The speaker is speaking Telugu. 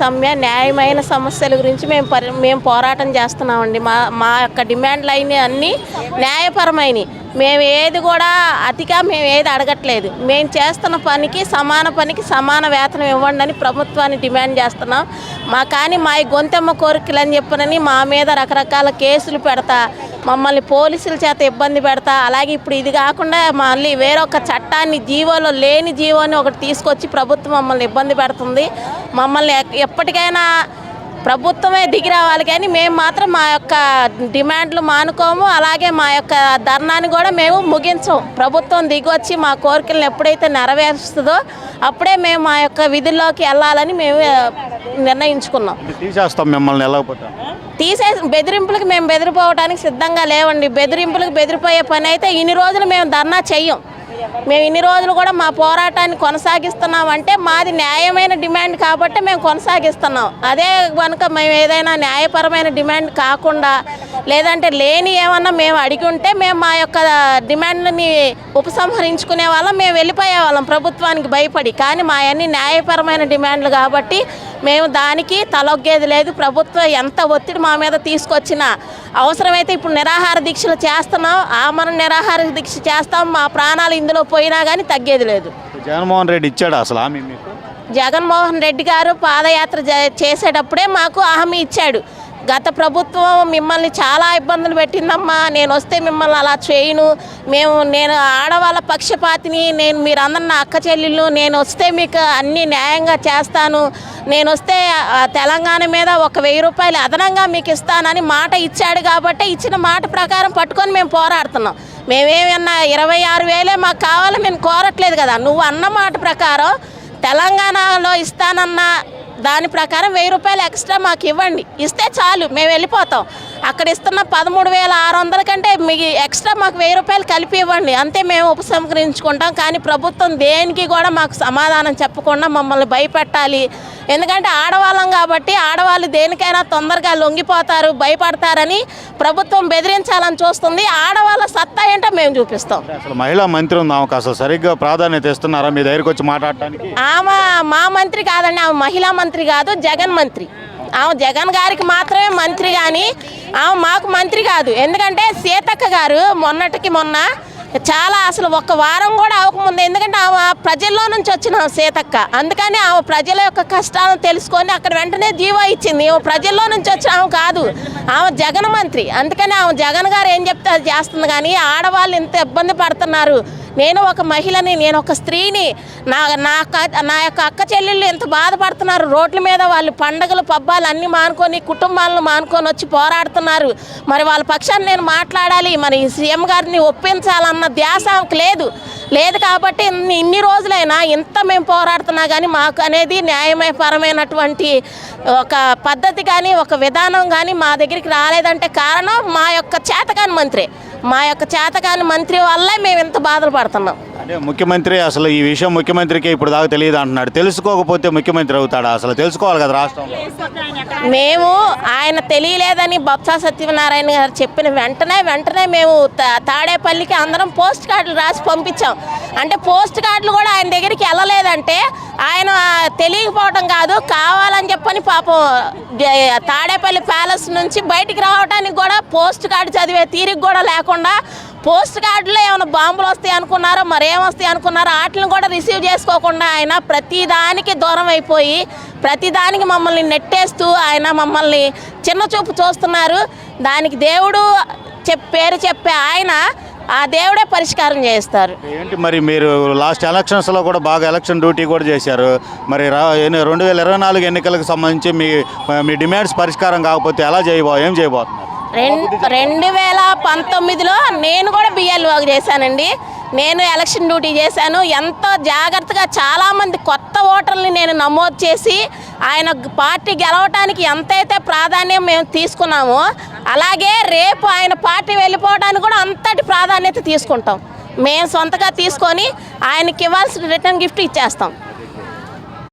సమ్మె న్యాయమైన సమస్యల గురించి మేము పరి మేము పోరాటం చేస్తున్నామండి. మా మా యొక్క డిమాండ్లు అయిన అన్నీ న్యాయపరమైనవి మేము ఏది కూడా అతిగా మేము ఏది అడగట్లేదు. మేము చేస్తున్న పనికి సమాన పనికి సమాన వేతనం ఇవ్వండి అని ప్రభుత్వాన్ని డిమాండ్ చేస్తున్నాం. మా కానీ మా గొంతెమ్మ కోరికలు అని చెప్పనని మా మీద రకరకాల కేసులు పెడతా మమ్మల్ని పోలీసుల చేత ఇబ్బంది పెడతా. అలాగే ఇప్పుడు ఇది కాకుండా మళ్ళీ వేరొక చట్టాన్ని జీవోలో లేని జీవోని ఒకటి తీసుకొచ్చి ప్రభుత్వం మమ్మల్ని ఇబ్బంది పెడుతుంది. మమ్మల్ని ఎప్పటికైనా ప్రభుత్వమే దిగి రావాలి కానీ మేము మాత్రం మా యొక్క డిమాండ్లు మానుకోము. అలాగే మా యొక్క ధర్నాన్ని కూడా మేము ముగించం. ప్రభుత్వం దిగొచ్చి మా కోరికలను ఎప్పుడైతే నెరవేరుస్తుందో అప్పుడే మేము మా యొక్క విధుల్లోకి వెళ్ళాలని మేము నిర్ణయించుకున్నాం. తీసేస్తాం మిమ్మల్ని వెళ్ళకపోతే తీసేసి బెదిరింపులకు మేము బెదిరిపోవడానికి సిద్ధంగా లేవండి. బెదిరింపులకు బెదిరిపోయే పని అయితే ఇన్ని రోజులు మేము ధర్నా చెయ్యం. మేము ఇన్ని రోజులు కూడా మా పోరాటాన్ని కొనసాగిస్తున్నాం అంటే మాది న్యాయమైన డిమాండ్ కాబట్టి మేము కొనసాగిస్తున్నాం. అదే కనుక మేము ఏదైనా న్యాయపరమైన డిమాండ్ కాకుండా లేదంటే లేని ఏమన్నా మేము అడిగి ఉంటే మేము మా యొక్క డిమాండ్ని ఉపసంహరించుకునే వాళ్ళం మేము వెళ్ళిపోయే వాళ్ళం ప్రభుత్వానికి భయపడి. కానీ మా అన్ని న్యాయపరమైన డిమాండ్లు కాబట్టి మేము దానికి తలొగ్గేది లేదు. ప్రభుత్వం ఎంత ఒత్తిడి మా మీద తీసుకొచ్చినా అవసరమైతే ఇప్పుడు నిరాహార దీక్షలు చేస్తున్నాం. ఆమరణ నిరాహార దీక్ష చేస్తాం. మా ప్రాణాలు ఇందులో పోయినా కానీ తగ్గేది లేదు. జగన్మోహన్ రెడ్డి ఇచ్చాడు అసలు హామీ మీకు? జగన్మోహన్ రెడ్డి గారు పాదయాత్ర చేసేటప్పుడే మాకు హామీ ఇచ్చాడు. గత ప్రభుత్వం మిమ్మల్ని చాలా ఇబ్బందులు పెట్టిందమ్మా. నేను వస్తే మిమ్మల్ని అలా చేయను. మేము నేను ఆడవాళ్ళ పక్షపాతిని నేను మీరందరూ నా అక్క చెల్లెళ్ళు నేను వస్తే మీకు అన్ని న్యాయంగా చేస్తాను. నేను వస్తే తెలంగాణ మీద ఒక వెయ్యి రూపాయలు అదనంగా మీకు ఇస్తానని మాట ఇచ్చాడు కాబట్టి ఇచ్చిన మాట ప్రకారం పట్టుకొని మేము పోరాడుతున్నాం. మేమేమన్నా ఇరవై ఆరు వేలే మాకు కావాలి మేము కోరట్లేదు కదా. నువ్వు అన్న మాట ప్రకారం తెలంగాణలో ఇస్తానన్న దాని ప్రకారం వెయ్యి రూపాయలు ఎక్స్ట్రా మాకు ఇవ్వండి. ఇస్తే చాలు మేము వెళ్ళిపోతాం. అక్కడ ఇస్తున్న పదమూడు వేల ఆరు వందల కంటే మీ ఎక్స్ట్రా మాకు వెయ్యి రూపాయలు కలిపి ఇవ్వండి. అంతే మేము ఉపసంహరించుకుంటాం. కానీ ప్రభుత్వం దేనికి కూడా మాకు సమాధానం చెప్పకుండా మమ్మల్ని భయపెట్టాలి. ఎందుకంటే ఆడవాళ్ళం కాబట్టి ఆడవాళ్ళు దేనికైనా తొందరగా లొంగిపోతారు భయపడతారని ప్రభుత్వం బెదిరించాలని చూస్తుంది. ఆడవాళ్ళ సత్తా మేము చూపిస్తాం. అసలు మహిళా మంత్రి ఉంది ఆమెకు? అసలు సరిగ్గా ప్రాధాన్యత ఇస్తున్నారా? మీ దగ్గరికి వచ్చి మాట్లాడటానికి? ఆమె మా మంత్రి కాదండి ఆమె మహిళా మంత్రి కాదు జగన్ మంత్రి. ఆమె జగన్ గారికి మాత్రమే మంత్రి కానీ ఆమె మాకు మంత్రి కాదు. ఎందుకంటే సీతక్క గారు మొన్నటికి మొన్న చాలా అసలు ఒక వారం కూడా అవ్వకముందు ఎందుకంటే ఆమె ప్రజల్లో నుంచి వచ్చిన సీతక్క. అందుకని ఆమె ప్రజల యొక్క కష్టాలను తెలుసుకొని అక్కడ వెంటనే జీవో ఇచ్చింది. ఆమె ప్రజల్లో నుంచి వచ్చిన ఆమె కాదు. ఆమె జగన్ మంత్రి. అందుకని ఆమె జగన్ గారు ఏం చెప్తే అది చేస్తుంది కానీ ఆడవాళ్ళు ఇంత ఇబ్బంది పడుతున్నారు. నేను ఒక మహిళని నేను ఒక స్త్రీని నా నా అక్క నా యొక్క అక్క చెల్లెళ్ళు ఎంత బాధపడుతున్నారు? రోడ్ల మీద వాళ్ళు పండగలు పబ్బాలు అన్నీ మానుకొని కుటుంబాలను మానుకొని వచ్చి పోరాడుతున్నారు. మరి వాళ్ళ పక్షాన్ని నేను మాట్లాడాలి. మరి సీఎం గారిని ఒప్పించాలన్న ధ్యాస లేదు. లేదు కాబట్టి ఇన్ని ఇన్ని రోజులైనా ఇంత మేము పోరాడుతున్నా కానీ మాకు అనేది న్యాయపరమైనటువంటి ఒక పద్ధతి కానీ ఒక విధానం కానీ మా దగ్గరికి రాలేదంటే కారణం మా యొక్క చేతకాని మంత్రి. మా యొక్క చేతకాని మంత్రి వల్ల మేము ఇంత బాధలు పడుతున్నాం. అంటే ముఖ్యమంత్రి అసలు ఈ విషయం ముఖ్యమంత్రికి ఇప్పుడు దాకా తెలియదు అంటున్నాడు. తెలుసుకోకపోతే ముఖ్యమంత్రి అవుతాడా? అసలు తెలుసుకోవాలి కదా రాష్ట్రంలో. మేము ఆయన తెలియలేదని బొత్స సత్యనారాయణ గారు చెప్పిన వెంటనే వెంటనే మేము తా- తాడేపల్లికి అందరం పోస్ట్ కార్డులు రాసి పంపించాం. అంటే పోస్ట్ కార్డులు కూడా ఆయన దగ్గరికి వెళ్ళలేదంటే ఆయన తెలియకపోవడం కాదు కావాలని చెప్పని పాపం తాడేపల్లి ప్యాలెస్ నుంచి బయటికి రావడానికి కూడా పోస్ట్ కార్డు చదివే తీరిక కూడా లేకుండా పోస్ట్ గార్డులో ఏమైనా బాంబులు వస్తాయి అనుకున్నారో? మరేమొస్తాయి అనుకున్నారో? వాటిని కూడా రిసీవ్ చేసుకోకుండా ఆయన ప్రతిదానికి దూరం అయిపోయి ప్రతిదానికి మమ్మల్ని నెట్టేస్తూ ఆయన మమ్మల్ని చిన్న చూపు చూస్తున్నారు. దానికి దేవుడు చెప్ పేరు చెప్పే ఆయన ఆ దేవుడే పరిష్కారం చేస్తారు ఏంటి మరి మీరు లాస్ట్ ఎలక్షన్స్లో కూడా బాగా ఎలక్షన్ డ్యూటీ కూడా చేశారు. మరి రెండు వేల ఇరవై నాలుగు ఎన్నికలకు సంబంధించి మీ మీ డిమాండ్స్ పరిష్కారం కాకపోతే ఎలా చేయబో ఏం చేయబోతున్నారు? రెండు వేల పంతొమ్మిదిలో నేను కూడా బిఎల్ వర్క్ చేశానండి. నేను ఎలక్షన్ డ్యూటీ చేశాను. ఎంతో జాగ్రత్తగా చాలామంది కొత్త ఓటర్ని నేను నమోదు చేసి ఆయన పార్టీ గెలవటానికి ఎంతైతే ప్రాధాన్యం మేము తీసుకున్నామో అలాగే రేపు ఆయన పార్టీ వెళ్ళిపోవడానికి కూడా అంతటి ప్రాధాన్యత తీసుకుంటాం. మేము సొంతగా తీసుకొని ఆయనకి ఇవ్వాల్సిన రిటర్న్ గిఫ్ట్ ఇచ్చేస్తాం.